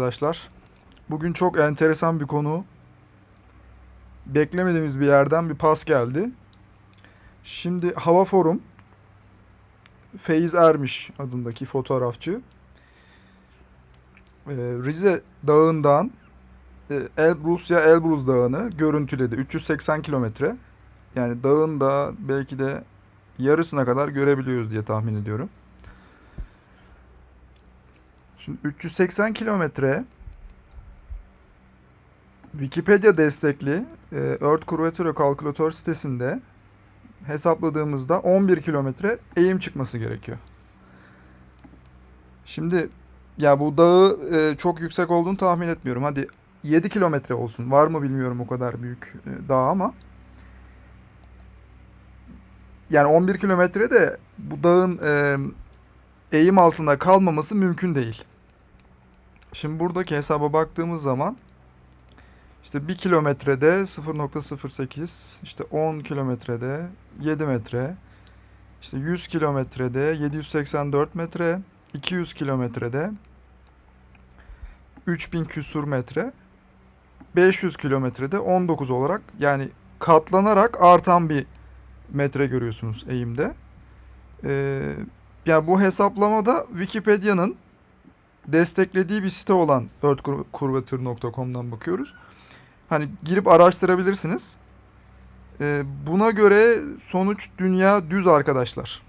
Arkadaşlar bugün çok enteresan bir konu. Beklemediğimiz bir yerden bir pas geldi. Şimdi Hava Forum Feyiz Ermiş adındaki fotoğrafçı e, Rize Dağı'ndan e, El, Rusya Elbruz Dağı'nı görüntüledi. 380 kilometre. Yani dağın da belki de yarısına kadar görebiliyoruz diye tahmin ediyorum. Şimdi 380 kilometre Wikipedia destekli e, Earth Curvature kalkülatör sitesinde hesapladığımızda 11 kilometre eğim çıkması gerekiyor. Şimdi ya bu dağı e, çok yüksek olduğunu tahmin etmiyorum. Hadi 7 kilometre olsun. Var mı bilmiyorum o kadar büyük e, dağ ama. Yani 11 kilometre de bu dağın e, eğim altında kalmaması mümkün değil. Şimdi buradaki hesaba baktığımız zaman işte 1 kilometrede 0.08, işte 10 kilometrede 7 metre, işte 100 kilometrede 784 metre, 200 kilometrede 3000 küsur metre, 500 kilometrede 19 olarak yani katlanarak artan bir metre görüyorsunuz eğimde. Ee, yani bu hesaplamada Wikipedia'nın desteklediği bir site olan earthcurvature.com'dan bakıyoruz. Hani girip araştırabilirsiniz. Ee, buna göre sonuç dünya düz arkadaşlar.